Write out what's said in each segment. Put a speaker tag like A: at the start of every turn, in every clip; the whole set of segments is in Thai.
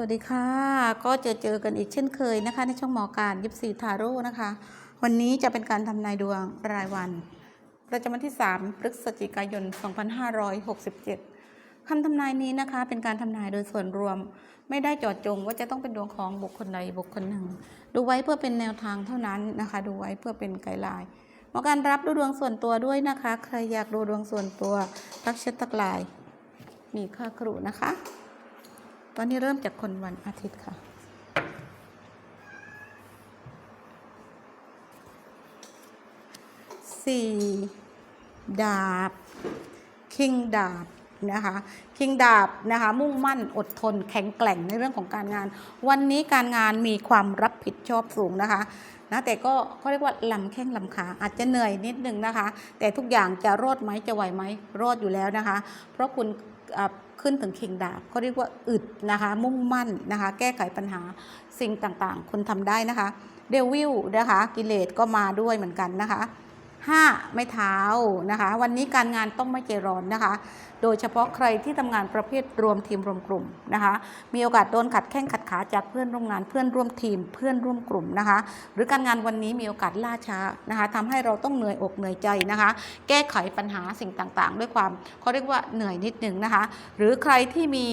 A: วัสดีค่ะ ก็เจอเจอกันอีกเช่นเคยนะคะ ในช่องหมอการยิบสีทาโร่นะคะ วันนี้จะเป็นการทำนายดวงรายวัน ประจำวันที่ 3 พฤศจิกายน 2567คำทำนายนี้นะคะ เป็นการทำนายโดยส่วนรวม ไม่ได้จอดจงว่าจะต้องเป็นดวงของบุคคลใดบุคคลหนึ่ง ดูไว้เพื่อเป็นแนวทางเท่านั้นนะคะ ดูไว้เพื่อเป็นไกด์ไลน์หมอการรับดูดวงส่วนตัวด้วยนะคะ ใครอยากดูดวงส่วนตัวทักแชททักไลน์มีค่าครูนะคะ ตอนนี้เริ่มจากคนวันอาทิตย์ค่ะ สี่ดาบ คิงดาบนะคะคิงดาบนะคะมุ่งมั่นอดทนแข็งแกร่งในเรื่องของการงาน วันนี้การงานมีความรับผิดชอบสูงนะคะนะแต่ก็เขาเรียกว่าลำแข้งลำขาอาจจะเหนื่อยนิดนึงนะคะ แต่ทุกอย่างจะรอดไหมจะไหวไหมรอดอยู่แล้วนะคะ เพราะคุณ ขึ้นถึงขิงดาบเขาเรียกว่าอึดนะคะ มุ่งมั่นนะคะ แก้ไขปัญหาสิ่งต่างๆ คุณทำได้นะคะ เดวิลนะคะ กิเลสก็มาด้วยเหมือนกันนะคะ 5 ไม่เท้านะคะ วันนี้การงานต้องไม่ใจร้อนนะคะ โดยเฉพาะใครที่ทำงานประเภทรวมทีมรวมกลุ่มนะคะ มีโอกาสโดนขัดแข้งขัดขาจากเพื่อนร่วมงานเพื่อนร่วมทีมเพื่อนร่วมกลุ่มนะคะ หรือการงานวันนี้มีโอกาสล่าช้านะคะทำให้เราต้องเหนื่อยอกเหนื่อยใจนะคะ แก้ไขปัญหาสิ่งต่างๆ ด้วยความเขาเรียกว่าเหนื่อยนิดนึงนะคะ หรือใครที่มี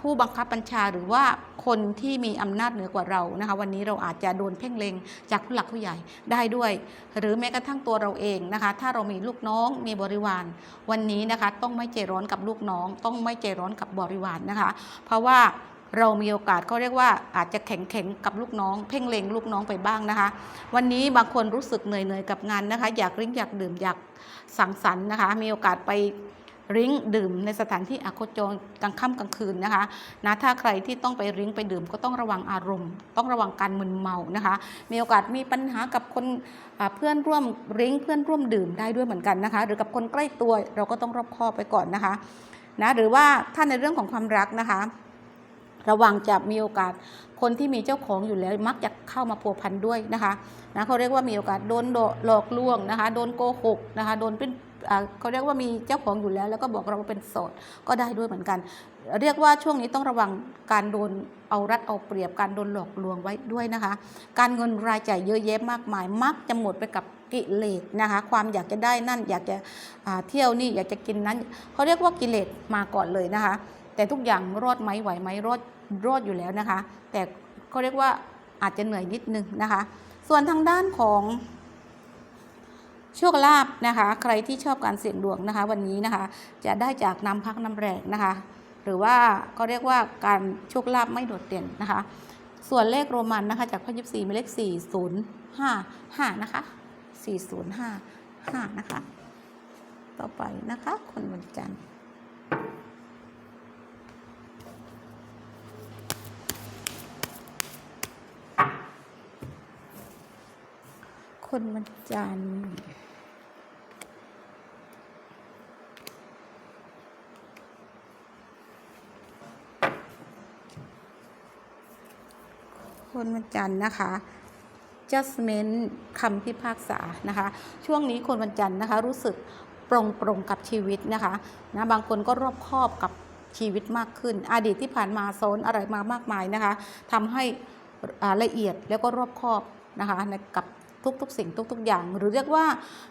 A: ผู้บังคับบัญชาหรือว่าคนที่มีอำนาจเหนือกว่าเรานะคะวันนี้เราอาจจะโดนเพ่งเล็งจากผู้หลักผู้ใหญ่ได้ด้วย หรือแม้กระทั่งตัวเราเองนะคะถ้าเรามีลูกน้องมีบริวาร วันนี้นะคะต้องไม่ใจร้อนกับลูกน้อง ต้องไม่ใจร้อนกับบริวารนะคะ เพราะว่าเรามีโอกาสเขาเรียกว่าอาจจะแข็งแข็งกับลูกน้อง เพ่งเลงลูกน้องไปบ้างนะคะ วันนี้บางคนรู้สึกเหนื่อยเหนื่อยๆกับงานนะคะ อยากริ้งอยากดื่มอยากสังสรรค์นะคะ มีโอกาสไป ริ้งดื่มในสถานที่อโคจรกลางค่ำกลางคืนนะคะนะถ้าใครที่ต้องไปริ้งไปดื่มก็ต้องระวังอารมณ์ ต้องระวังการมึนเมานะคะ มีโอกาสมีปัญหากับคนเพื่อนร่วมริ้งเพื่อนร่วมดื่มได้ด้วยเหมือนกันนะคะ หรือกับคนใกล้ตัวเราก็ต้องรอบคอบไปก่อนนะคะนะหรือว่าถ้าในเรื่องของความรักนะคะ ระวังจะมีโอกาสคนที่มีเจ้าของอยู่แล้วมักจะเข้ามาพัวพันด้วยนะคะนะเขาเรียกว่ามีโอกาสโดนหลอกลวงนะคะ โดนโกหกนะคะ โดนเป็น เขาเรียกว่ามีเจ้าของอยู่แล้ว แล้วก็บอกเราว่าเป็นโสดก็ได้ด้วยเหมือนกัน เรียกว่าช่วงนี้ต้องระวังการโดนเอารัดเอาเปรียบการโดนหลอกลวงไว้ด้วยนะคะ การเงินรายจ่ายเยอะแยะมากมาย มักจะหมดไปกับกิเลสนะคะ ความอยากจะได้นั่น อยากจะเที่ยวนี่อยากจะกินนั้นเขาเรียกว่ากิเลสมาก่อนเลยนะคะ แต่ทุกอย่างรอดไหมไหวไหมรอดรอดอยู่แล้วนะคะ แต่เขาเรียกว่าอาจจะเหนื่อยนิดนึงนะคะ ส่วนทางด้านของ โชคลาภนะคะ ใครที่ชอบการเสี่ยงดวงนะคะ วันนี้นะคะ จะได้จากน้ำพักน้ำแรงนะคะ หรือว่าก็เรียกว่าการโชคลาภไม่โดดเด่นนะคะ ส่วนเลขโรมันนะคะ จากพ่อยิบสี่มีเลขสี่ศูนย์ห้าห้านะคะสี่ศูนย์ห้าห้านะคะ ต่อไปนะคะ คนวันจันทร์ คนวันจันทร์คนวันจันทร์นะคะ judgment คำพิพากษานะคะ ช่วงนี้คนวันจันทร์นะคะรู้สึกปรงปรงกับชีวิตนะคะนะบางคนก็รอบคอบกับชีวิตมากขึ้น อดีตที่ผ่านมาโซนอะไรมามากมายนะคะทำให้ละเอียดแล้วก็รอบคอบนะคะกับ ทุกๆ สิ่งทุก ๆ อย่าง หรือเรียกว่า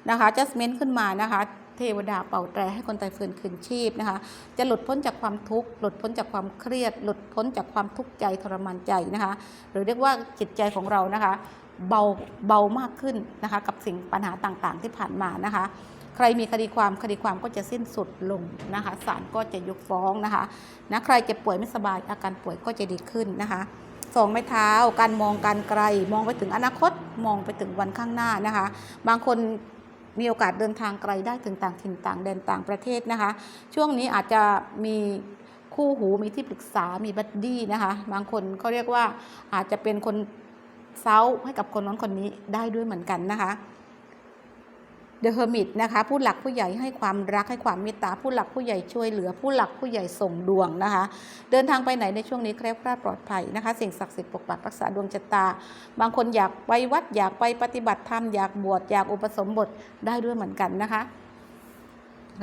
A: นะคะ judgment ขึ้นมานะคะเทวดาเป่าแตรให้คนตายฟื้นคืนชีพนะคะ จะหลุดพ้นจากความทุกข์หลุดพ้นจากความเครียด หลุดพ้นจากความทุกข์ใจทรมานใจนะคะ หรือเรียกว่าจิตใจของเรานะคะเบาเบามากขึ้นนะคะกับสิ่งปัญหาต่างๆที่ผ่านมานะคะ ใครมีคดีความคดีความก็จะสิ้นสุดลงนะคะศาลก็จะยกฟ้องนะคะนะใครเจ็บป่วยไม่สบายอาการป่วยก็จะดีขึ้นนะคะ สองไม้เท้า การมองการไกล มองไปถึงอนาคต มองไปถึงวันข้างหน้านะคะ บางคนมีโอกาสเดินทางไกลได้ถึงต่างถิ่นต่างแดนต่างประเทศนะคะ ช่วงนี้อาจจะมีคู่หูมีที่ปรึกษา มีบัดดี้นะคะ บางคนเขาเรียกว่าอาจจะเป็นคนเซาให้กับคนนั้นคนนี้ได้ด้วยเหมือนกันนะคะ The Hermit นะคะผู้หลักผู้ใหญ่ให้ความรักให้ความเมตตาผู้หลักผู้ใหญ่ช่วยเหลือ ผู้หลักผู้ใหญ่ส่งดวงนะคะ เดินทางไปไหนในช่วงนี้แคล้วคลาดปลอดภัยนะคะสิ่งศักดิ์สิทธิ์ปกปักรักษาดวงชะตา บางคนอยากไปวัดอยากไปปฏิบัติธรรมอยากบวชอยากอุปสมบทได้ด้วยเหมือนกันนะคะ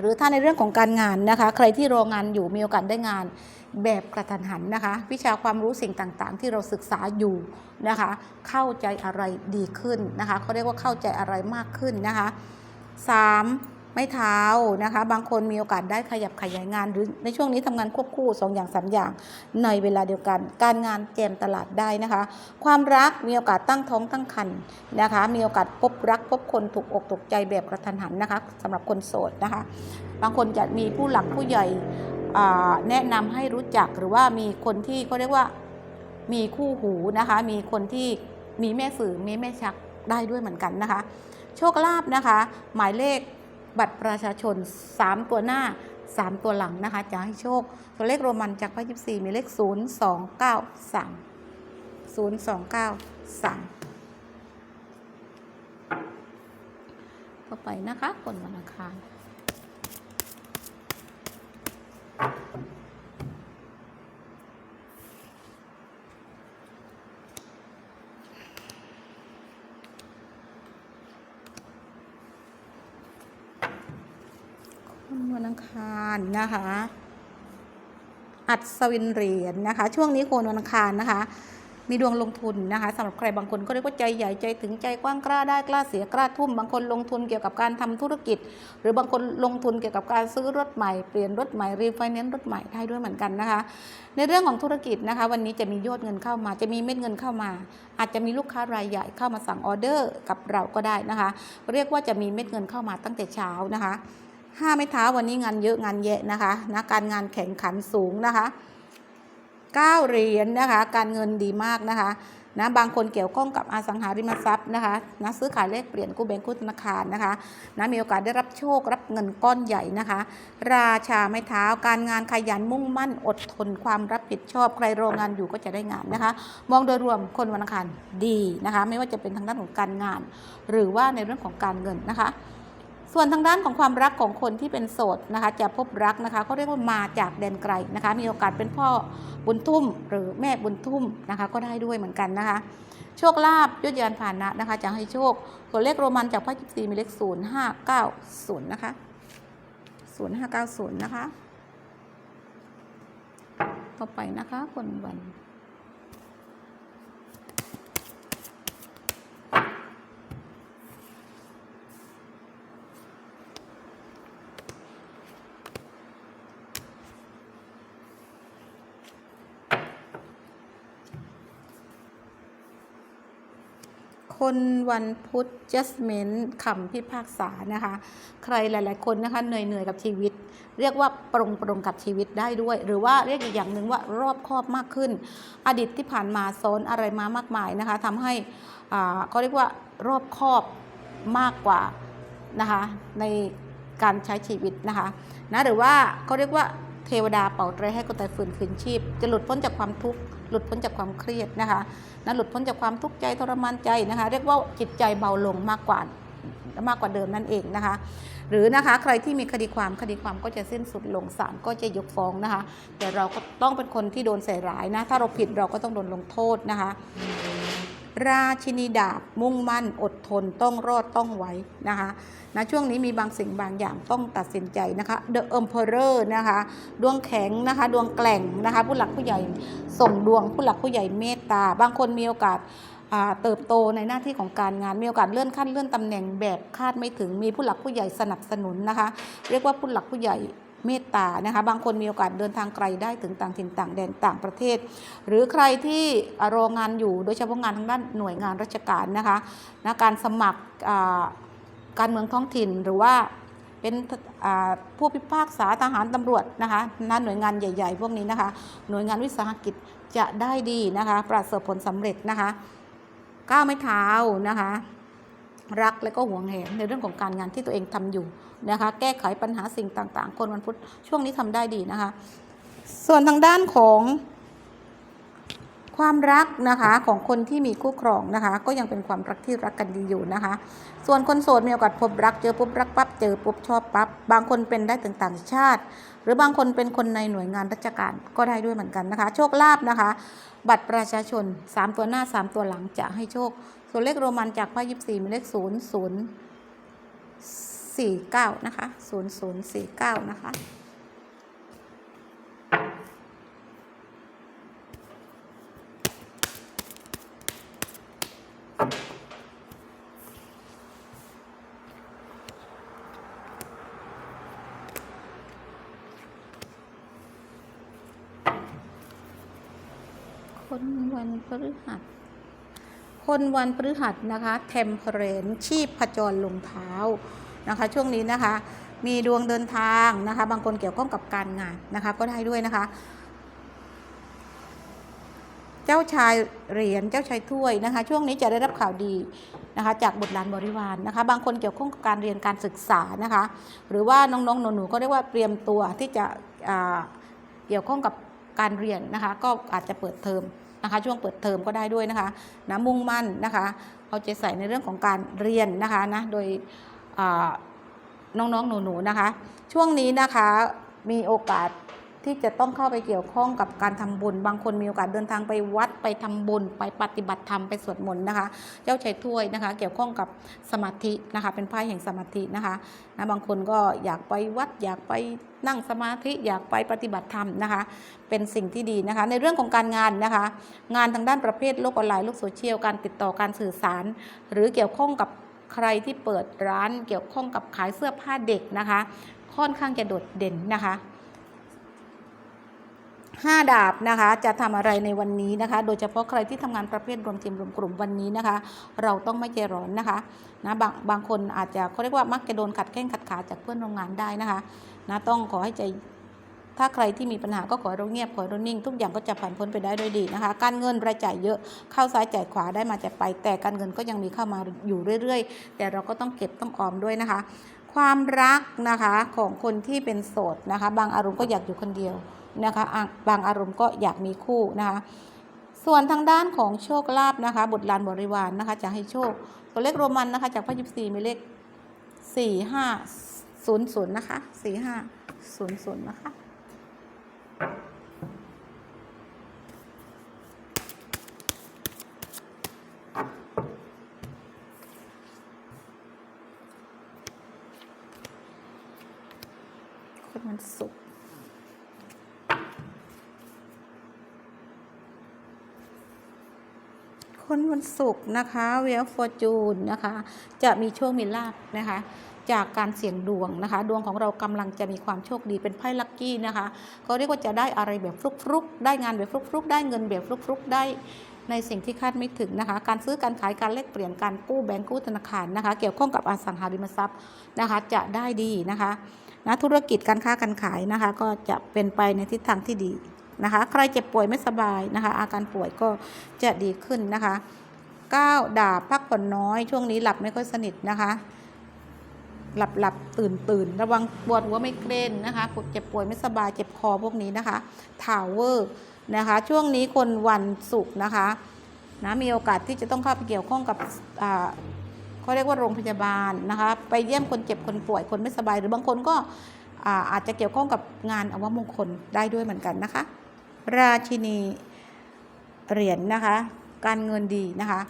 A: หรือถ้าในเรื่องของการงานนะคะ ใครที่รองานอยู่มีโอกาสได้งานแบบกระทันหันนะคะ วิชาความรู้สิ่งต่างๆ ที่เราศึกษาอยู่นะคะ เข้าใจอะไรดีขึ้นนะคะเขาเรียกว่าเข้าใจอะไรมากขึ้นนะคะ 3. ไม่เท้านะคะ บางคนมีโอกาสได้ขยับขยายงานหรือในช่วงนี้ทำงานควบคู่ 2 อย่าง 3 อย่าง ในเวลาเดียวกัน การงานแจมตลาดได้นะคะ ความรักมีโอกาสตั้งท้องตั้งครรภ์นะคะ มีโอกาสพบรักพบคนถูกอกถูกใจแบบกระทันหันนะคะสำหรับคนโสดนะคะ บางคนจะมีผู้หลักผู้ใหญ่แนะนำให้รู้จักหรือว่ามีคนที่เขาเรียกว่ามีคู่หูนะคะ มีคนที่มีแม่สื่อมีแม่ชักได้ด้วยเหมือนกันนะคะ โชคลาภนะคะ หมายเลขบัตรประชาชน 3 ตัวหน้า 3 ตัวหลังนะคะ จะให้โชค ตัวเลขโรมันจากพระยิบสี่มีเลข 0 2 9 3 0 2 9 3 ต่อไปนะคะคนวันอังคาร คนวันอังคารนะคะ อัศวินเหรียญนะคะ ช่วงนี้โคนวันอังคารนะคะ มีดวงลงทุนนะคะสำหรับใครบางคนก็เรียกว่าใจใหญ่ใจถึงใจกว้างกล้าได้กล้าเสียกล้าทุ่ม บางคนลงทุนเกี่ยวกับการทำธุรกิจ หรือบางคนลงทุนเกี่ยวกับการซื้อรถใหม่เปลี่ยนรถใหม่รีไฟแนนซ์รถใหม่ได้ด้วยเหมือนกันนะคะ ในเรื่องของธุรกิจนะคะ วันนี้จะมียอดเงินเข้ามา จะมีเม็ดเงินเข้ามา อาจจะมีลูกค้ารายใหญ่เข้ามาสั่งออเดอร์กับเราก็ได้นะคะ เรียกว่าจะมีเม็ดเงินเข้ามาตั้งแต่เช้านะคะ ห้าไม้เท้าวันนี้งานเยอะงานแยะนะคะนะการงานแข่งขันสูงนะคะเก้าเหรียญนะคะ การเงินดีมากนะคะนะบางคนเกี่ยวข้องกับอสังหาริมทรัพย์นะคะนะซื้อขายเลขเปลี่ยนกู้แบงก์กู้ธนาคารนะคะนะมีโอกาสได้รับโชครับเงินก้อนใหญ่นะคะ ราชาไม้เท้าการงานขยันมุ่งมั่นอดทนความรับผิดชอบใครโรงงานอยู่ก็จะได้งานนะคะ มองโดยรวมคนวันอังคารดีนะคะ ไม่ว่าจะเป็นทางด้านของการงาน หรือว่าในเรื่องของการเงินนะคะ ส่วนทางด้านของความรักของคนที่เป็นโสดนะคะ จะพบรักนะคะเขาเรียกว่ามาจากแดนไกลนะคะ มีโอกาสเป็นพ่อบุญทุ่ม หรือแม่บุญทุ่มนะคะ ก็ได้ด้วยเหมือนกันนะคะ โชคลาภยุทธยานผ่านนะนะคะ จะให้โชคตัวเลขโรมันจากพระจิตรีมีเลขศูนย์ห้าเก้าศูนย์นะคะศูนย์ห้าเก้าศูนย์นะคะ ต่อไปนะคะคนวัน คนวันพุธ judgment คำพิพากษานะคะ ใครหลาย ๆ คนนะคะเหนื่อยๆกับชีวิต เรียกว่าปรงปรงกับชีวิตได้ด้วย หรือว่าเรียกอีกอย่างหนึ่งว่ารอบคอบมากขึ้น อดีตที่ผ่านมาซ้อนอะไรมามากมายนะคะทำให้อ่าเขาเรียกว่ารอบคอบมากกว่านะคะในการใช้ชีวิตนะคะนะหรือว่าเขาเรียกว่าเทวดาเป่าไตรให้คนตายฝืนคืนชีพ จะหลุดพ้นจากความทุกข์ หลุดพ้นจากความเครียดนะคะนะหลุดพ้นจากความทุกข์ใจทรมานใจนะคะ เรียกว่าจิตใจเบาลงมากกว่ามากกว่าเดิมนั่นเองนะคะ หรือนะคะใครที่มีคดีความคดีความก็จะสิ้นสุดลงศาลก็จะยกฟ้องนะคะ แต่เราก็ต้องเป็นคนที่โดนใส่ร้ายนะ ถ้าเราผิดเราก็ต้องโดนลงโทษนะคะ ราชินีดาบมุ่งมั่นอดทนต้องรอดต้องไว้นะคะนะช่วงนี้มีบางสิ่งบางอย่างต้องตัดสินใจนะคะ The Emperor นะคะดวงแข็งนะคะดวงแกล่งนะคะผู้หลักผู้ใหญ่ส่งดวงผู้หลักผู้ใหญ่เมตตา บางคนมีโอกาสเติบโตในหน้าที่ของการงานมีโอกาสเลื่อนขั้นเลื่อนตำแหน่งแบบคาดไม่ถึงมีผู้หลักผู้ใหญ่สนับสนุนนะคะ เรียกว่าผู้หลักผู้ใหญ่ เมตตานะคะบางคนมีโอกาสเดินทางไกลได้ถึงต่างถิ่นต่างแดนต่างประเทศ หรือใครที่รองานอยู่โดยเฉพาะงานทางด้านหน่วยงานราชการนะคะนะการสมัครการเมืองท้องถิ่นหรือว่าเป็นผู้พิพากษาทหารตำรวจนะคะนะหน่วยงานใหญ่ ๆ พวกนี้นะคะ หน่วยงานวิสาหกิจจะได้ดีนะคะ ประสบผลสำเร็จนะคะก้าวไม่เท้านะคะ รักและก็หวงแหนในเรื่องของการงานที่ตัวเองทำอยู่นะคะ แก้ไขปัญหาสิ่งต่างๆ คนวันพุธช่วงนี้ทำได้ดีนะคะ ส่วนทางด้านของ ความรักนะคะของคนที่มีคู่ครองนะคะ ก็ยังเป็นความรักที่รักกันดีอยู่นะคะ ส่วนคนโสดมีโอกาสพบรักเจอปุ๊บรักปั๊บเจอปุ๊บชอบปั๊บบางคนเป็นได้ถึงต่างชาติ หรือบางคนเป็นคนในหน่วยงานราชการก็ได้ด้วยเหมือนกันนะคะ โชคลาภนะคะ บัตรประชาชน 3 ตัวหน้า 3 ตัวหลังจะให้โชค ส่วนเลขโรมันจากไพ่ยิบสี่มีเลข0 0 49นะคะ0049นะคะคนวัน พฤหัส คนวันพฤหัสนะคะเทมเพรนชีพผจรลงเท้านะคะ ช่วงนี้นะคะ มีดวงเดินทางนะคะ บางคนเกี่ยวข้องกับการงานนะคะ ก็ได้ด้วยนะคะ เจ้าชายเหรียญเจ้าชายถ้วยนะคะ ช่วงนี้จะได้รับข่าวดีนะคะ จากบุตรหลานบริวารนะคะ บางคนเกี่ยวข้องกับการเรียนการศึกษานะคะ หรือว่าน้องๆหนูๆก็เรียกว่าเตรียมตัวที่จะเกี่ยวข้องกับการเรียนนะคะ ก็อาจจะเปิดเทอม นะคะ ช่วงเปิดเทอมก็ได้ด้วยนะคะนะมุ่งมั่นนะคะเอาใจใส่ในเรื่องของการเรียนนะคะนะโดยน้องๆหนูๆนะคะ ช่วงนี้นะคะมีโอกาส ที่จะต้องเข้าไปเกี่ยวข้องกับการทำบุญ บางคนมีโอกาสเดินทางไปวัดไปทำบุญ ไปปฏิบัติธรรมไปสวดมนต์นะคะ เจ้าชายถ้วยนะคะ เกี่ยวข้องกับสมาธินะคะ เป็นไพ่แห่งสมาธินะคะนะบางคนก็อยากไปวัดอยากไปนั่งสมาธิอยากไปปฏิบัติธรรมนะคะ เป็นสิ่งที่ดีนะคะ ในเรื่องของการงานนะคะ งานทางด้านประเภทโลกออนไลน์โลกโซเชียลการติดต่อการสื่อสาร หรือเกี่ยวข้องกับใครที่เปิดร้านเกี่ยวข้องกับขายเสื้อผ้าเด็กนะคะ ค่อนข้างจะโดดเด่นนะคะ ห้าดาบนะคะ จะทำอะไรในวันนี้นะคะ โดยเฉพาะใครที่ทำงานประเภทรวมทีมรวมกลุ่มวันนี้นะคะ เราต้องไม่ใจร้อนนะคะนะบางบางคนอาจจะเขาเรียกว่ามักจะโดนขัดแข้งขัดขาจากเพื่อนโรงงานได้นะคะนะต้องขอให้ใจถ้าใครที่มีปัญหาก็ขอให้เราเงียบขอให้เรานิ่ง ทุกอย่างก็จะผ่านพ้นไปได้ด้วยดีนะคะ การเงินรายจ่ายเยอะเข้าซ้ายจ่ายขวาได้มาจ่ายไป แต่การเงินก็ยังมีเข้ามาอยู่เรื่อย ๆ แต่เราก็ต้องเก็บต้องออมด้วยนะคะ ความรักนะคะของคนที่เป็นโสดนะคะ บางอารมณ์ก็อยากอยู่คนเดียว นะคะบางอารมณ์ก็อยากมีคู่นะคะส่วนทางด้านของโชคลาภนะคะบุตรลานบริวารนนะคะจะให้โชคตัวเลขโรมันนะคะจากพระยิบสี่มีเลขสี่ห้าศูนย์ศูนย์นะคะสี่ห้าศูนย์ศูนย์นะคะคนมันสุก คนวันศุกร์นะคะเวลฟอร์จูนนะคะ จะมีโชคมีลาภนะคะ จากการเสี่ยงดวงนะคะ ดวงของเรากำลังจะมีความโชคดีเป็นไพ่ลัคกี้นะคะเขาเรียกว่าจะได้อะไรแบบฟลุกๆ ได้งานแบบฟลุกๆ ได้เงินแบบฟลุกๆ ได้ในสิ่งที่คาดไม่ถึงนะคะ การซื้อการขายการแลกเปลี่ยนการกู้แบงก์กู้ธนาคารนะคะ เกี่ยวข้องกับอสังหาริมทรัพย์นะคะ จะได้ดีนะคะนะธุรกิจการค้าการขายนะคะ ก็จะเป็นไปในทิศทางที่ดี นะคะ ใครเจ็บป่วยไม่สบายนะคะ อาการป่วยก็จะดีขึ้นนะคะก้าวดาบพักผ่อนน้อย ช่วงนี้หลับไม่ค่อยสนิทนะคะ หลับหลับตื่นตื่นระวังปวดหัวไม่เกรนนะคะปวดเจ็บป่วยไม่สบายเจ็บคอพวกนี้นะคะทาวเวอร์นะคะ ช่วงนี้คนวันศุกร์นะคะนะมีโอกาสที่จะต้องเข้าไปเกี่ยวข้องกับอ่าเขาเรียกว่าโรงพยาบาลนะคะ ไปเยี่ยมคนเจ็บคนป่วยคนไม่สบาย หรือบางคนก็อาอาจจะเกี่ยวข้องกับงานอวมงคลได้ด้วยเหมือนกันนะคะ ราชินีเหรียญนะคะ การเงินดีนะคะ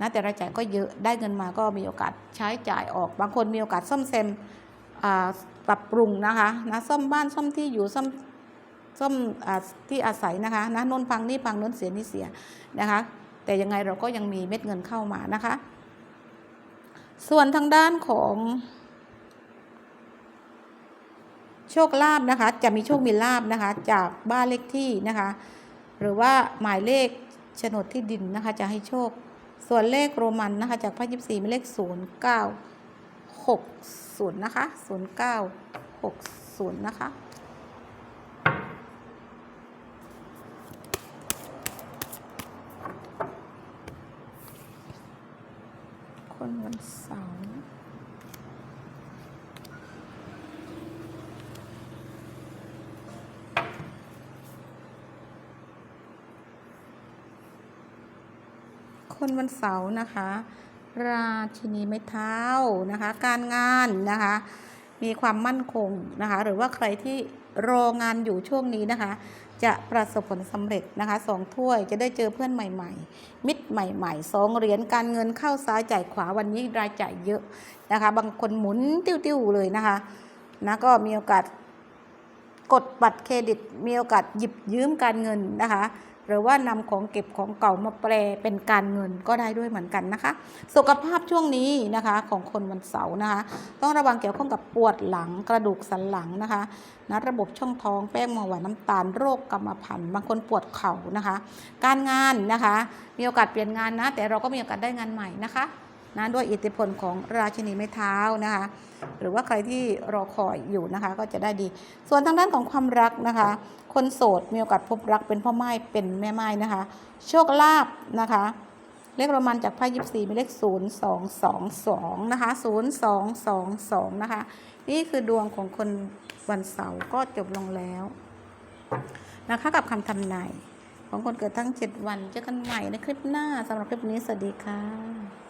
A: นะแต่รายจ่ายก็เยอะได้เงินมาก็มีโอกาสใช้จ่ายออก บางคนมีโอกาสซ่อมแซมอ่าปรับปรุงนะคะนะซ่อมบ้านซ่อมที่อยู่ซ่อมซ่อมอาที่อาศัยนะคะนะนนพังนี่พังนนเสียนี่เสียนะคะ แต่ยังไงเราก็ยังมีเม็ดเงินเข้ามานะคะ ส่วนทางด้านของ โชคลาภนะคะ จะมีโชคมีลาภนะคะ จากบ้านเลขที่นะคะ หรือว่าหมายเลขโฉนดที่ดินนะคะ จะให้โชค ส่วนเลขโรมันนะคะ จากพระยิบสี่มีเลขศูนย์เก้าหกศูนย์นะคะศูนย์เก้าหกศูนย์นะคะคนวันเสาร์ คนวันเสาร์นะคะ ราชินีไม้เท้านะคะ การงานนะคะ มีความมั่นคงนะคะ หรือว่าใครที่รองานอยู่ช่วงนี้นะคะ จะประสบผลสำเร็จนะคะสองถ้วยจะได้เจอเพื่อนใหม่ ๆ มิตรใหม่ๆสองเหรียญการเงินเข้าซ้ายจ่ายขวาวันนี้รายจ่ายเยอะนะคะ บางคนหมุนติ้วๆเลยนะคะนะก็มีโอกาสกดบัตรเครดิต มีโอกาสหยิบยืมการเงินนะคะ หรือว่านำของเก็บของเก่ามาแปลเป็นการเงินก็ได้ด้วยเหมือนกันนะคะ สุขภาพช่วงนี้นะคะของคนวันเสาร์นะคะ ต้องระวังเกี่ยวข้องกับปวดหลังกระดูกสันหลังนะคะนะระบบช่องท้องแป้งเบาหวานน้ำตาลโรคกรรมพันธุ์บางคนปวดเข่านะคะ การงานนะคะ มีโอกาสเปลี่ยนงานนะ แต่เราก็มีโอกาสได้งานใหม่นะคะ นะด้วยอิทธิพลของราชินีไม้เท้านะคะหรือว่าใครที่รอคอยอยู่นะคะก็จะได้ดี ส่วนทางด้านของความรักนะคะ คนโสดมีโอกาสพบรักเป็นพ่อไม้เป็นแม่ไม้นะคะ โชคลาภนะคะเลขประมาณจากไพ่ยิบสี่มีเลขศูนย์สองสองสองนะคะศูนย์สองสองสองนะคะ นี่คือดวงของคนวันเสาร์ก็จบลงแล้วนะคะกับคำทำนายของคนเกิดทั้ง 7 วัน เจอกันใหม่ในคลิปหน้าสำหรับคลิปนี้ สวัสดีค่ะ